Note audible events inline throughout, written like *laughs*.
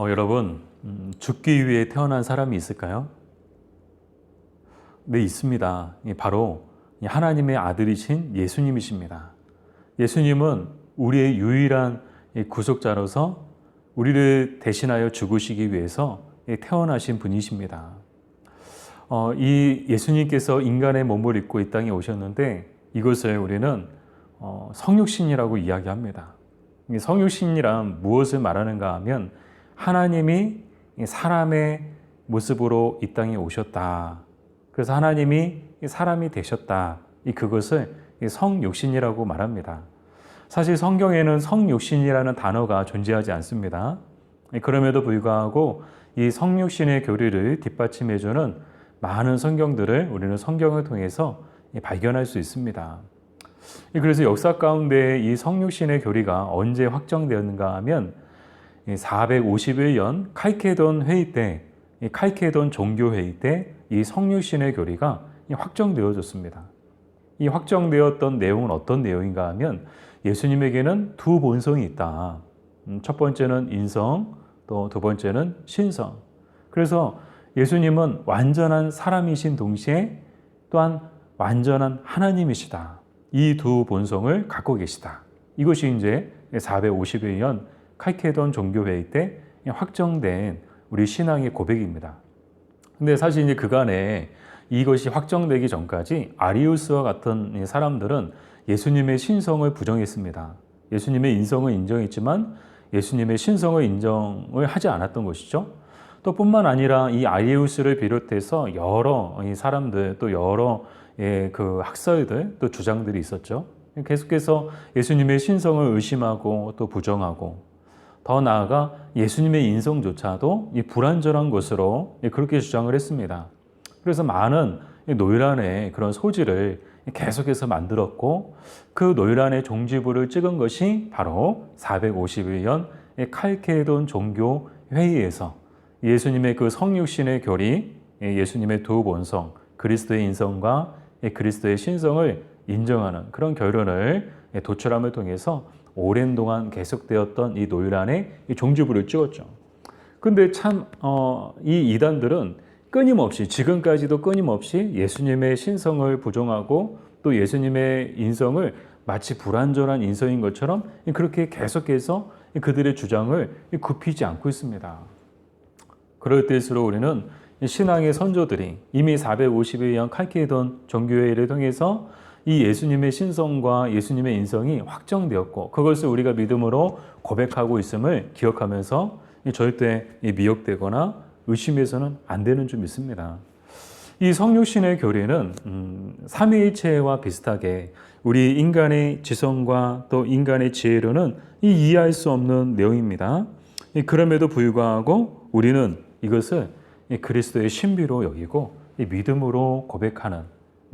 어, 여러분, 음, 죽기 위해 태어난 사람이 있을까요? 네, 있습니다. 예, 바로 이 하나님의 아들이신 예수님이십니다. 예수님은 우리의 유일한 이 구속자로서 우리를 대신하여 죽으시기 위해서 예, 태어나신 분이십니다. 어, 이 예수님께서 인간의 몸을 입고 이 땅에 오셨는데 이것을 우리는 어, 성육신이라고 이야기합니다. 이 성육신이란 무엇을 말하는가 하면 하나님이 이 사람의 모습으로 이 땅에 오셨다. 그래서 하나님이 이 사람이 되셨다. 이 그것을 이 성육신이라고 말합니다. 사실 성경에는 성육신이라는 단어가 존재하지 않습니다. 그럼에도 불구하고 이 성육신의 교리를 뒷받침해주는 많은 성경들을 우리는 성경을 통해서 발견할 수 있습니다. 그래서 역사 가운데 이 성육신의 교리가 언제 확정되었는가 하면 451년 칼케돈 회의 때, 칼케돈 종교 회의 때 이 성육신의 교리가 확정되어졌습니다. 이 확정되었던 내용은 어떤 내용인가 하면 예수님에게는 두 본성이 있다. 음, 첫 번째는 인성, 또 두 번째는 신성. 그래서 예수님은 완전한 사람이신 동시에 또한 완전한 하나님이시다. 이 두 본성을 갖고 계시다. 이것이 이제 451년 칼케돈 종교회의 때 확정된 우리 신앙의 고백입니다. 근데 사실 이제 그간에 이것이 확정되기 전까지 아리우스와 같은 사람들은 예수님의 신성을 부정했습니다. 예수님의 인성을 인정했지만 예수님의 신성을 인정을 하지 않았던 것이죠. 또 뿐만 아니라 이 아리우스를 비롯해서 여러 사람들 또 여러 예, 그 학설들 또 주장들이 있었죠. 계속해서 예수님의 신성을 의심하고 또 부정하고 더 나아가 예수님의 인성조차도 이 불완전한 것으로 그렇게 주장을 했습니다. 그래서 많은 노란의 그런 소지를 계속해서 만들었고 그 노란의 종지부를 찍은 것이 바로 451년 칼케돈 종교 회의에서 예수님의 그 성육신의 교리, 예수님의 두 본성, 그리스도의 인성과 그리스도의 신성을 인정하는 그런 결론을 도출함을 통해서 오랜 동안 계속되었던 이 노율안에 종주부를 찍었죠. 근데 참, 어, 이 이단들은 끊임없이, 지금까지도 끊임없이 예수님의 신성을 부정하고 또 예수님의 인성을 마치 불완전한 인성인 것처럼 그렇게 계속해서 그들의 주장을 굽히지 않고 있습니다. 그럴 때일수록 우리는 신앙의 선조들이 이미 451년 칼케돈 종교회의를 통해서 이 예수님의 신성과 예수님의 인성이 확정되었고 그것을 우리가 믿음으로 고백하고 있음을 기억하면서 절대 미혹되거나 의심해서는 안 되는 좀 있습니다. 이 성육신의 교리는 음, 삼위일체와 비슷하게 우리 인간의 지성과 또 인간의 지혜로는 이 이해할 수 없는 내용입니다. 그럼에도 불구하고 우리는 이것을 그리스도의 신비로 여기고 믿음으로 고백하는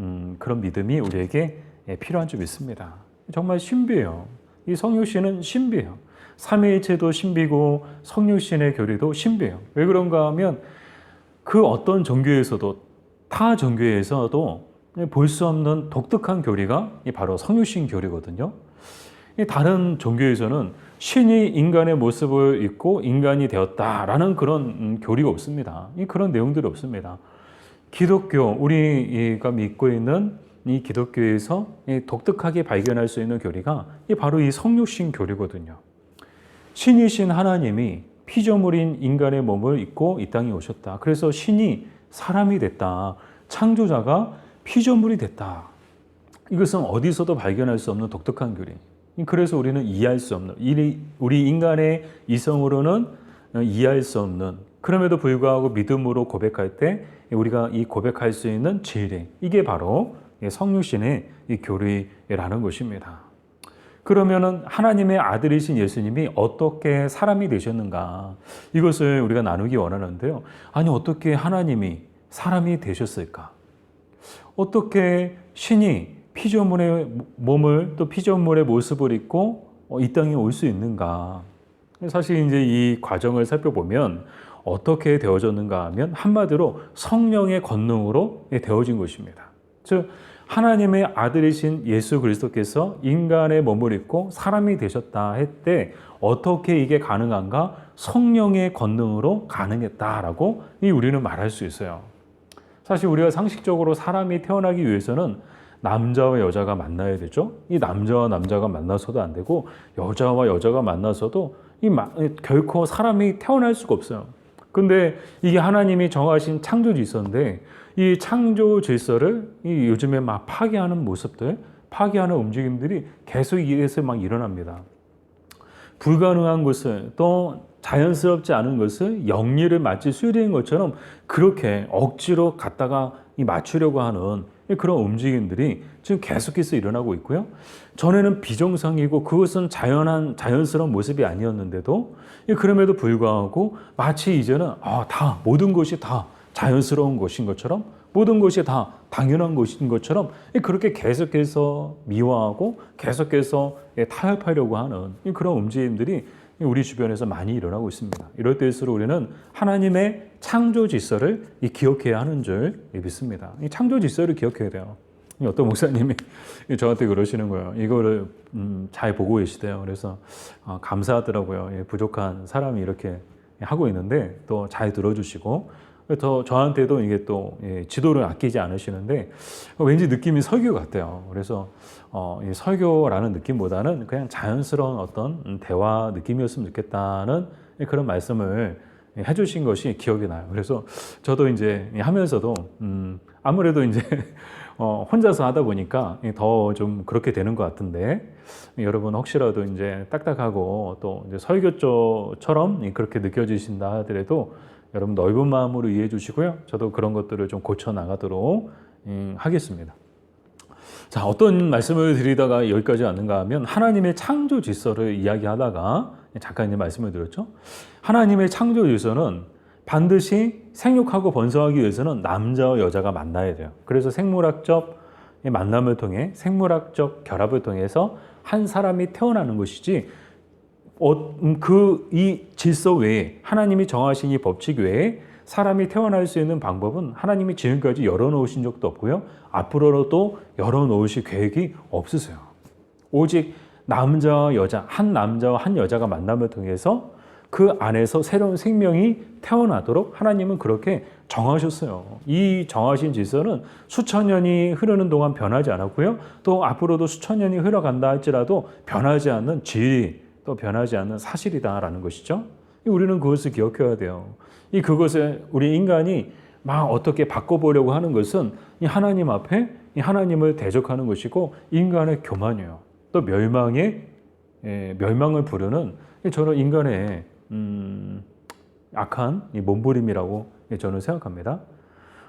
음, 그런 믿음이 우리에게 예, 필요한 점 있습니다. 정말 신비해요. 이 성육신은 신비해요. 삼위일체도 신비고 성육신의 교리도 신비해요. 왜 그런가 하면 그 어떤 종교에서도 타 종교에서도 볼 수 없는 독특한 교리가 바로 성육신 교리거든요. 다른 종교에서는 신이 인간의 모습을 입고 인간이 되었다라는 그런 음, 교리가 없습니다. 그런 내용들이 없습니다. 기독교 우리가 믿고 있는 이 기독교에서 독특하게 발견할 수 있는 교리가 바로 이 성육신 교리거든요. 신이신 하나님이 피조물인 인간의 몸을 입고 이 땅에 오셨다. 그래서 신이 사람이 됐다. 창조자가 피조물이 됐다. 이것은 어디서도 발견할 수 없는 독특한 교리. 그래서 우리는 이해할 수 없는, 우리 인간의 이성으로는 이해할 수 없는, 그럼에도 불구하고 믿음으로 고백할 때 우리가 이 고백할 수 있는 진리 이게 바로 성육신의 이 교리라는 것입니다. 그러면은 하나님의 아들이신 예수님이 어떻게 사람이 되셨는가 이것을 우리가 나누기 원하는데요. 아니 어떻게 하나님이 사람이 되셨을까? 어떻게 신이 피조물의 몸을 또 피조물의 모습을 입고 이 땅에 올 수 있는가? 사실 이제 이 과정을 살펴보면 어떻게 되어졌는가 하면 한마디로 성령의 권능으로 되어진 것입니다. 즉 하나님의 아들이신 예수 그리스도께서 인간의 몸을 입고 사람이 되셨다 했때 어떻게 이게 가능한가? 성령의 권능으로 가능했다라고 이 우리는 말할 수 있어요. 사실 우리가 상식적으로 사람이 태어나기 위해서는 남자와 여자가 만나야 되죠. 이 남자와 남자가 만나서도 안 되고 여자와 여자가 만나서도 이 마- 결코 사람이 태어날 수가 없어요. 근데 이게 하나님이 정하신 창조 질서인데 이 창조 질서를 이 요즘에 막 파괴하는 모습들, 파괴하는 움직임들이 계속 이에서 막 일어납니다. 불가능한 것을 또 자연스럽지 않은 것을 영리를 마치 수리인 것처럼 그렇게 억지로 갖다가 이 맞추려고 하는 그런 움직임들이 지금 계속해서 일어나고 있고요. 전에는 비정상이고 그것은 자연한 자연스러운 모습이 아니었는데도 그럼에도 불구하고 마치 이제는 아, 다 모든 것이 다 자연스러운 것인 것처럼 모든 것이 다 당연한 것인 것처럼 그렇게 계속해서 미화하고 계속해서 타협하려고 하는 그런 움직임들이 우리 주변에서 많이 일어나고 있습니다. 이럴 때일수록 우리는 하나님의 창조 질서를 기억해야 하는 줄 믿습니다. 이 창조 질서를 기억해야 돼요. 어떤 목사님이 *laughs* 저한테 그러시는 거예요. 이거를 음, 잘 보고 계시대요. 그래서 어, 감사하더라고요. 예, 부족한 사람이 이렇게 하고 있는데 또 잘 들어주시고 저, 저한테도 이게 또 예, 지도를 아끼지 않으시는데 왠지 느낌이 설교 같아요. 그래서 어, 이 설교라는 느낌보다는 그냥 자연스러운 어떤 대화 느낌이었으면 좋겠다는 그런 말씀을 해주신 것이 기억이 나요. 그래서 저도 이제 하면서도 음, 아무래도 이제 *laughs* 어, 혼자서 하다 보니까 더 좀 그렇게 되는 것 같은데 여러분 혹시라도 이제 딱딱하고 또 이제 설교처럼 그렇게 느껴지신다 하더라도 여러분 넓은 마음으로 이해해 주시고요. 저도 그런 것들을 좀 고쳐 나가도록 음, 하겠습니다. 자, 어떤 말씀을 드리다가 여기까지 왔는가 하면 하나님의 창조 질서를 이야기하다가 이제 말씀을 드렸죠. 하나님의 창조 질서는 반드시 생육하고 번성하기 위해서는 남자와 여자가 만나야 돼요. 그래서 생물학적 만남을 통해 생물학적 결합을 통해서 한 사람이 태어나는 것이지 어, 그이 질서 외에 하나님이 정하신 이 법칙 외에 사람이 태어날 수 있는 방법은 하나님이 지금까지 열어놓으신 적도 없고요. 앞으로도 열어놓으실 계획이 없으세요. 오직 남자와 여자, 한 남자와 한 여자가 만남을 통해서 그 안에서 새로운 생명이 태어나도록 하나님은 그렇게 정하셨어요. 이 정하신 질서는 수천 년이 흐르는 동안 변하지 않았고요. 또 앞으로도 수천 년이 흘러간다 할지라도 변하지 않는 진리, 또 변하지 않는 사실이다라는 것이죠. 우리는 그것을 기억해야 돼요. 이 그것을 우리 인간이 막 어떻게 바꿔보려고 하는 것은 이 하나님 앞에 이 하나님을 대적하는 것이고 인간의 교만이에요. 또 멸망의 예, 멸망을 부르는 저는 인간의 음, 악한 이 몸부림이라고 저는 생각합니다.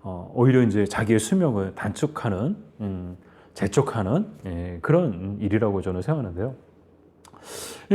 어, 오히려 이제 자기의 수명을 단축하는 음, 재촉하는 예, 그런 일이라고 저는 생각하는데요.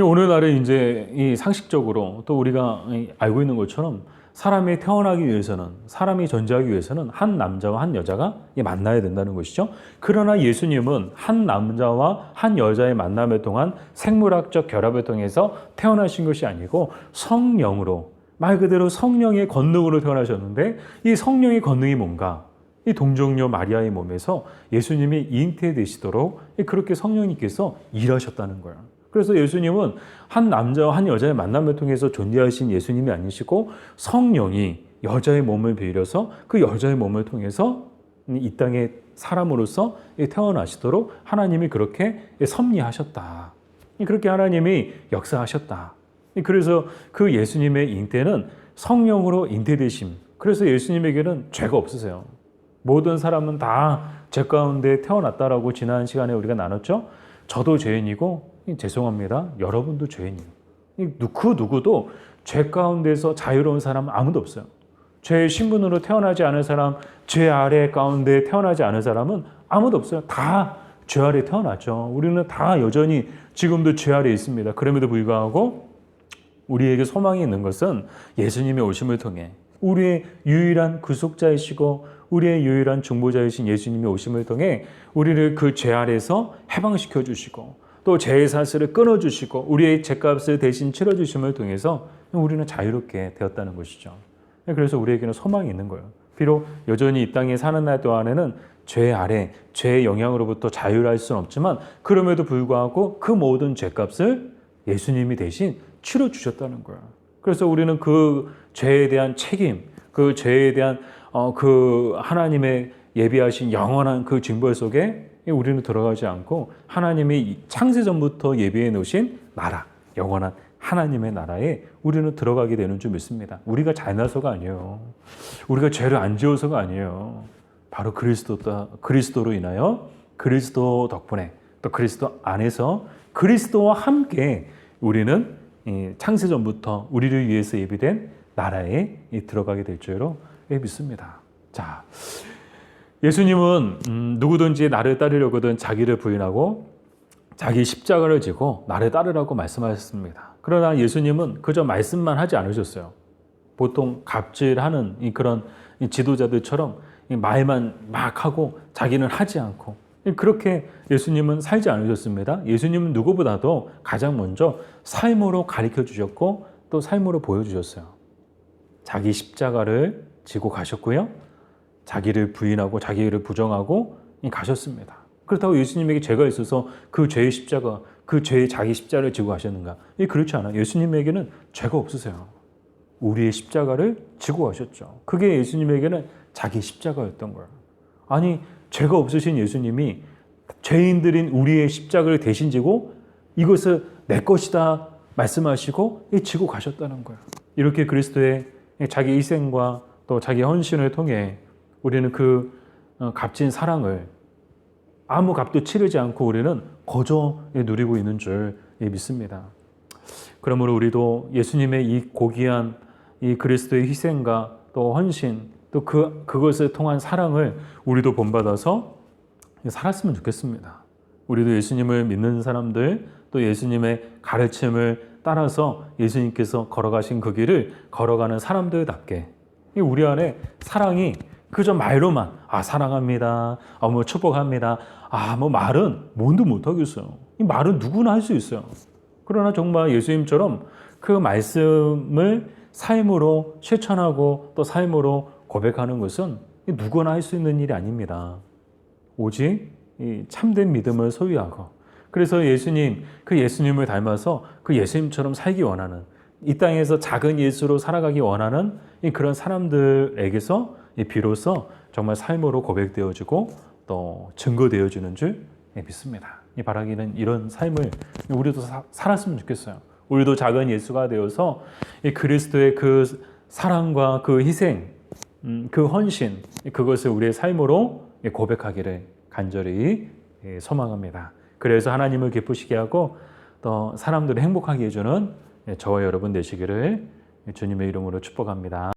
오늘날에 이제 이 상식적으로 또 우리가 알고 있는 것처럼 사람이 태어나기 위해서는 사람이 존재하기 위해서는 한 남자와 한 여자가 만나야 된다는 것이죠. 그러나 예수님은 한 남자와 한 여자의 만남을 통한 생물학적 결합을 통해서 태어나신 것이 아니고 성령으로 말 그대로 성령의 권능으로 태어나셨는데 이 성령의 권능이 뭔가? 이 동정녀 마리아의 몸에서 예수님이 잉태되시도록 그렇게 성령님께서 일하셨다는 거예요. 그래서 예수님은 한 남자와 한 여자의 만남을 통해서 존재하신 예수님이 아니시고 성령이 여자의 몸을 빌려서 그 여자의 몸을 통해서 이 땅에 사람으로서 태어나시도록 하나님이 그렇게 섭리하셨다. 그렇게 하나님이 역사하셨다. 그래서 그 예수님의 잉태는 성령으로 잉태되심. 그래서 예수님에게는 죄가 없으세요. 모든 사람은 다 죄 가운데 태어났다라고 지난 시간에 우리가 나눴죠. 저도 죄인이고 죄송합니다. 여러분도 죄인이에요. 그 누구도 죄 가운데서 자유로운 사람은 아무도 없어요. 죄의 신분으로 태어나지 않은 사람, 죄 아래 가운데 태어나지 않은 사람은 아무도 없어요. 다 죄 아래 태어났죠. 우리는 다 여전히 지금도 죄 아래 있습니다. 그럼에도 불구하고 우리에게 소망이 있는 것은 예수님의 오심을 통해 우리의 유일한 구속자이시고 우리의 유일한 중보자이신 예수님의 오심을 통해 우리를 그 죄 아래서 해방시켜 주시고 또 죄의 사슬을 끊어 주시고 우리의 죄값을 대신 치러 주심을 통해서 우리는 자유롭게 되었다는 것이죠. 그래서 우리에게는 소망이 있는 거예요. 비록 여전히 이 땅에 사는 날 동안에는 죄 아래, 죄의 영향으로부터 자유할 수는 없지만 그럼에도 불구하고 그 모든 죄값을 예수님이 대신 치러 주셨다는 거야. 그래서 우리는 그 죄에 대한 책임, 그 죄에 대한 어, 그 하나님의 예비하신 영원한 그 징벌 속에 우리는 들어가지 않고 하나님이 창세 전부터 예비해 놓으신 나라, 영원한 하나님의 나라에 우리는 들어가게 되는 줄 믿습니다. 우리가 잘나서가 아니에요. 우리가 죄를 안 지어서가 아니에요. 바로 그리스도 그리스도로 인하여 그리스도 덕분에 또 그리스도 안에서 그리스도와 함께 우리는 창세 전부터 우리를 위해서 예비된 나라에 들어가게 될 줄로 믿습니다. 자, 예수님은 음, 누구든지 나를 따르려거든 자기를 부인하고 자기 십자가를 지고 나를 따르라고 말씀하셨습니다. 그러나 예수님은 그저 말씀만 하지 않으셨어요. 보통 갑질하는 그런 지도자들처럼 말만 막 하고 자기는 하지 않고 그렇게 예수님은 살지 않으셨습니다. 예수님은 누구보다도 가장 먼저 삶으로 가르쳐 주셨고 또 삶으로 보여주셨어요. 자기 십자가를 지고 가셨고요. 자기를 부인하고 자기를 부정하고 가셨습니다. 그렇다고 예수님에게 죄가 있어서 그 죄의 십자가, 그 죄의 자기 십자가를 지고 가셨는가? 이 그렇지 않아요. 예수님에게는 죄가 없으세요. 우리의 십자가를 지고 가셨죠. 그게 예수님에게는 자기 십자가였던 거예요. 아니, 죄가 없으신 예수님이 죄인들인 우리의 십자가를 대신 지고 이것을 내 것이다 말씀하시고 지고 가셨다는 거예요. 이렇게 그리스도의 자기 희생과 또 자기 헌신을 통해 우리는 그 어, 값진 사랑을 아무 값도 치르지 않고 우리는 거저 누리고 있는 줄 믿습니다. 그러므로 우리도 예수님의 이 고귀한 이 그리스도의 희생과 또 헌신 또 그 그것을 통한 사랑을 우리도 본받아서 살았으면 좋겠습니다. 우리도 예수님을 믿는 사람들 또 예수님의 가르침을 따라서 예수님께서 걸어가신 그 길을 걸어가는 사람들답게 우리 안에 사랑이 그저 말로만 아 사랑합니다. 아 뭐 축복합니다. 아 뭐 말은 뭔도 못 하겠어요. 이 말은 누구나 할 수 있어요. 그러나 정말 예수님처럼 그 말씀을 삶으로 실천하고 또 삶으로 고백하는 것은 누구나 할 수 있는 일이 아닙니다. 오직 참된 믿음을 소유하고 그래서 예수님 그 예수님을 닮아서 그 예수님처럼 살기 원하는 이 땅에서 작은 예수로 살아가기 원하는 그런 사람들에게서 비로소 정말 삶으로 고백되어지고 또 증거되어지는 줄 믿습니다. 이 바라기는 이런 삶을 우리도 사, 살았으면 좋겠어요. 우리도 작은 예수가 되어서 그리스도의 그 사랑과 그 희생, 음, 그 헌신, 그것을 우리의 삶으로 고백하기를 간절히 소망합니다. 그래서 하나님을 기쁘시게 하고 또 사람들을 행복하게 해주는 저와 여러분 되시기를 주님의 이름으로 축복합니다.